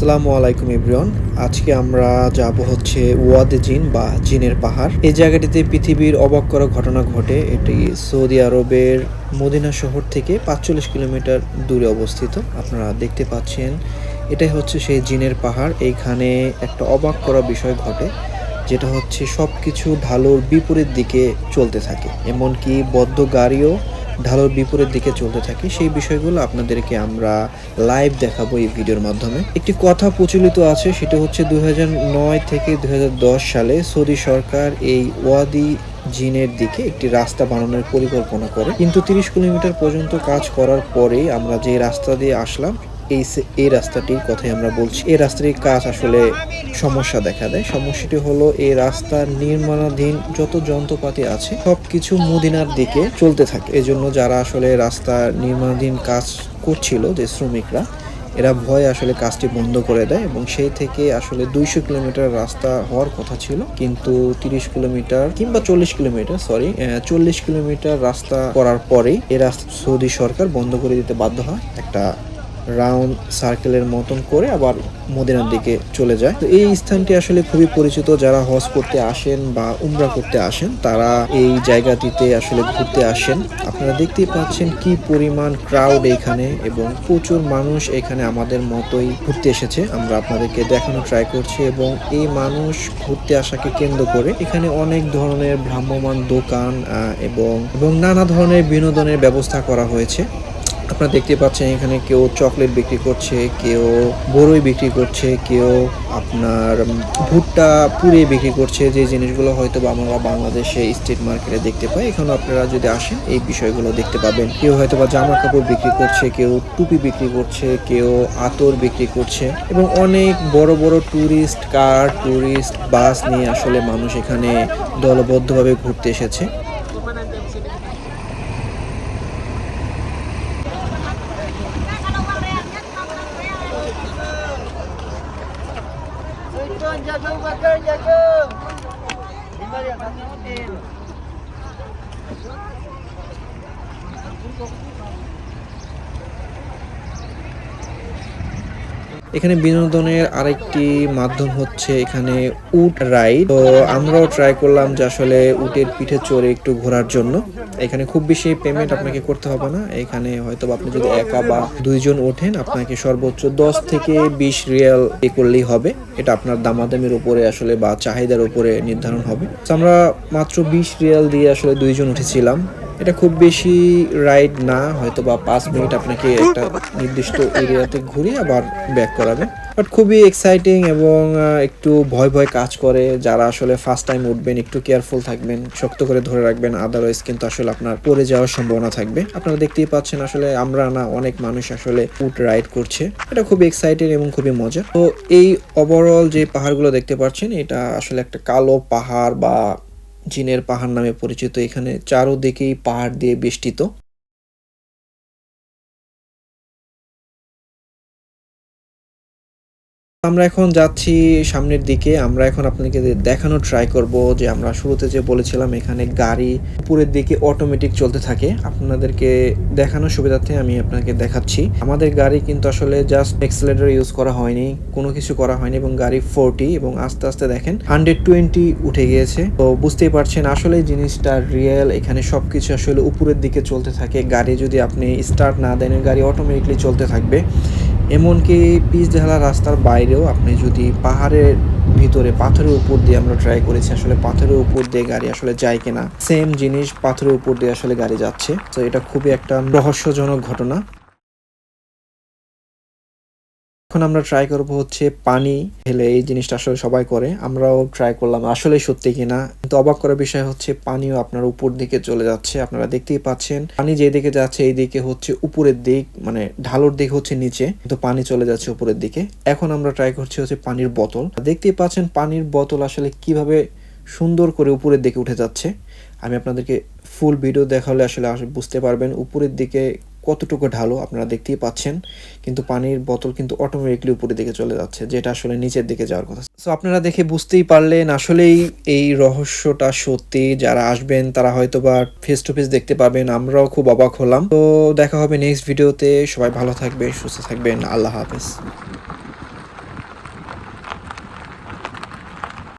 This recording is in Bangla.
আসসালামু আলাইকুম ইব্রিয়ন আজকে আমরা যাব হচ্ছে ওয়াদে জিন বা জিনের পাহাড়। এই জায়গাটিতে পৃথিবীর অবাক করা ঘটনা ঘটে। এটি সৌদি আরবের মদিনা শহর থেকে পাঁচচল্লিশ কিলোমিটার দূরে অবস্থিত। আপনারা দেখতে পাচ্ছেন, এটাই হচ্ছে সেই জিনের পাহাড়। এইখানে একটা অবাক করা বিষয় ঘটে, যেটা হচ্ছে সব কিছু ঢালুর বিপরীত দিকে চলতে থাকে। এমনকি বদ্ধ গাড়িও ঢালুর বিপরীত দিকে চলতে থাকে, সেই বিষয়গুলো আপনাদেরকে আমরা লাইভ দেখাবো এই ভিডিওর মাধ্যমে। একটি কথা প্রচলিত আছে, সেটা হচ্ছে দুই হাজার নয় থেকে দুই হাজার দশ সালে সৌদি সরকার এই ওয়াদি জিনের দিকে একটি রাস্তা বানানোর পরিকল্পনা করে। কিন্তু তিরিশ কিলোমিটার পর্যন্ত কাজ করার পরে আমরা যে রাস্তা দিয়ে আসলাম এই এই রাস্তাটির কথাই আমরা বলছি। এই রাস্তাটির কাজ আসলে সমস্যা দেখা দেয়। সমস্যাটি হলো এই রাস্তার নির্মাণাধীন যত যন্ত্রপাতি আছে, সবকিছু মদিনার দিকে চলতে থাকে। এজন্য যারা আসলে রাস্তার নির্মাণাধীন কাজ করছিল, যে শ্রমিকরা, এরা ভয়ে আসলে কাজটি বন্ধ করে দেয় এবং সেই থেকে আসলে দুইশো কিলোমিটার রাস্তা হওয়ার কথা ছিল, কিন্তু তিরিশ কিলোমিটার কিংবা চল্লিশ কিলোমিটার সরি চল্লিশ কিলোমিটার রাস্তা করার পরেই এই রাস্তা সৌদি সরকার বন্ধ করে দিতে বাধ্য হয়। একটা রাউন্ড সার্কেলের মতন করে আবার মদিনার দিকে চলে যায়। তো এই স্থানটি আসলে খুবই পরিচিত। যারা হজ করতে আসেন বা উমরা করতে আসেন, তারা এই জায়গাটিতে আসলে ঘুরতে আসেন। আপনারা দেখতেই পাচ্ছেন কি পরিমাণ ক্রাউড এখানে এবং প্রচুর মানুষ এখানে আমাদের মতোই ঘুরতে এসেছে। আমরা আপনাদেরকে দেখানো ট্রাই করছি এবং এই মানুষ ঘুরতে আসাকে কেন্দ্র করে এখানে অনেক ধরনের ভ্রাম্যমান দোকান এবং এবং নানা ধরনের বিনোদনের ব্যবস্থা করা হয়েছে। আপনারা দেখতে পাচ্ছেন এখানে কেউ চকলেট বিক্রি করছে, কেউ বড়ই বিক্রি করছে, কেউ আপনার ভুট্টা পুড়িয়ে বিক্রি করছে। যে জিনিসগুলো হয়তো আমরা বাংলাদেশে স্ট্রিট মার্কেটে দেখতে পাই এখানে আপনারা যদি আসেন, এই বিষয়গুলো দেখতে পাবেন। কেউ হয়তো বা জামা কাপড় বিক্রি করছে, কেউ টুপি বিক্রি করছে, কেউ আতর বিক্রি করছে এবং অনেক বড় বড় ট্যুরিস্ট কার ট্যুরিস্ট বাস নিয়ে আসলে মানুষ এখানে দলবদ্ধভাবে ঘুরতে এসেছে। jagung, bakar jagung. Lima dia, satu tin. এখানে বিনোদনের আরেকটি মাধ্যম হচ্ছে এখানে উট রাইড। তো আমরাও ট্রাই করলাম যে আসলে উটের পিঠে চড়ে একটু ঘোরার জন্য। এখানে খুব বেশি পেমেন্ট আপনাকে করতে হবে না। এখানে হয়তো আপনি যদি একা বা দুইজন ওঠেন, আপনাকে সর্বোচ্চ দশ থেকে বিশ রিয়াল পে করলেই হবে। এটা আপনার দামাদামির উপরে আসলে বা চাহিদার উপরে নির্ধারণ হবে। আমরা মাত্র বিশ রিয়াল দিয়ে আসলে দুইজন উঠেছিলাম। এটা খুব বেশি রাইড না হয়তো বা পাঁচ মিনিট আপনাকে একটা নির্দিষ্ট এরিয়াতে ঘুরে আবার ব্যাক করাবে। বাট খুবই এক্সাইটিং এবং একটু ভয় ভয় কাজ করে। যারা আসলে ফার্স্ট টাইম উঠবেন, একটু কেয়ারফুল থাকবেন, শক্ত করে ধরে রাখবেন আদারওয়াইজ কিন্তু আসলে আপনার পড়ে যাওয়ার সম্ভাবনা থাকবে। আপনারা দেখতেই পাচ্ছেন আসলে আমরা না, অনেক মানুষ আসলে উট রাইড করছে। এটা খুবই এক্সাইটিং এবং খুবই মজা তো এই ওভারঅল যে পাহাড়গুলো দেখতে পাচ্ছেন, এটা আসলে একটা কালো পাহাড় বা জিনের পাহাড় নামে পরিচিত। এখানে চারোদিকেই পাহাড় দিয়ে বেষ্টিত। আমরা এখন যাচ্ছি সামনের দিকে। আমরা এখন আপনাকে দেখানো ট্রাই করব যে আমরা শুরুতে যে বলেছিলাম এখানে গাড়ি উপরের দিকে অটোমেটিক চলতে থাকে। আপনাদেরকে দেখানোর সুবিধার্থে আমি আপনাকে দেখাচ্ছি। আমাদের গাড়ি কিন্তু আসলে জাস্ট এক্সেলেটার ইউজ করা হয়নি, কোনো কিছু করা হয়নি এবং গাড়ি ফোরটি এবং আস্তে আস্তে দেখেন হান্ড্রেড টোয়েন্টি উঠে গিয়েছে। তো বুঝতেই পারছেন আসলে জিনিসটা রিয়েল এখানে সবকিছু আসলে উপরের দিকে চলতে থাকে। গাড়ি যদি আপনি স্টার্ট না দেন, গাড়ি অটোমেটিকলি চলতে থাকবে। এমনকি পিচ ঢালা রাস্তার বাইরেও আপনি যদি পাহাড়ের ভিতরে, পাথরের উপর দিয়ে আমরা ট্রাই করেছি, আসলে পাথরের উপর দিয়ে গাড়ি আসলে যায় কিনা সেম জিনিস পাথরের উপর দিয়ে আসলে গাড়ি যাচ্ছে। তো এটা খুবই একটা রহস্যজনক ঘটনা। এখন আমরা ট্রাই করব হচ্ছে পানি ঢেলে এই জিনিসটা আসলে সবাই করে, আমরাও ট্রাই করলাম আসলে সত্যি কিনা। কিন্তু অবাক করার বিষয় হচ্ছে পানিও আপনার উপর দিকে চলে যাচ্ছে, আপনারা দেখতেই পাচ্ছেন। পানি যে দিকে যাচ্ছে এই দিকে হচ্ছে উপরের দিক মানে ঢালুর দিক হচ্ছে নিচে, কিন্তু পানি চলে যাচ্ছে উপরের দিকে। এখন আমরা ট্রাই করছি হচ্ছে পানির বোতল। দেখতেই পাচ্ছেন পানির বোতল আসলে কীভাবে সুন্দর করে উপরের দিকে উঠে যাচ্ছে। আমি আপনাদেরকে ফুল ভিডিও দেখালে আসলে বুঝতে পারবেন উপরের দিকে কতটুকু ঢালো আপনারা দেখতেই পাচ্ছেন, কিন্তু পানির বোতল কিন্তু অটোমেটিকলি উপরের দিকে চলে যাচ্ছে, যেটা আসলে নিচের দিকে যাওয়ার কথা। সো আপনারা দেখে বুঝতেই পারলেন আসলেই এই রহস্যটা সত্যি, যারা আসবেন তারা হয়তো বা ফেস টু ফেস দেখতে পাবেন, আমরাও খুব অবাক হলাম। তো দেখা হবে নেক্সট ভিডিওতে সবাই ভালো থাকবে সুস্থ থাকবেন, আল্লাহ হাফেজ।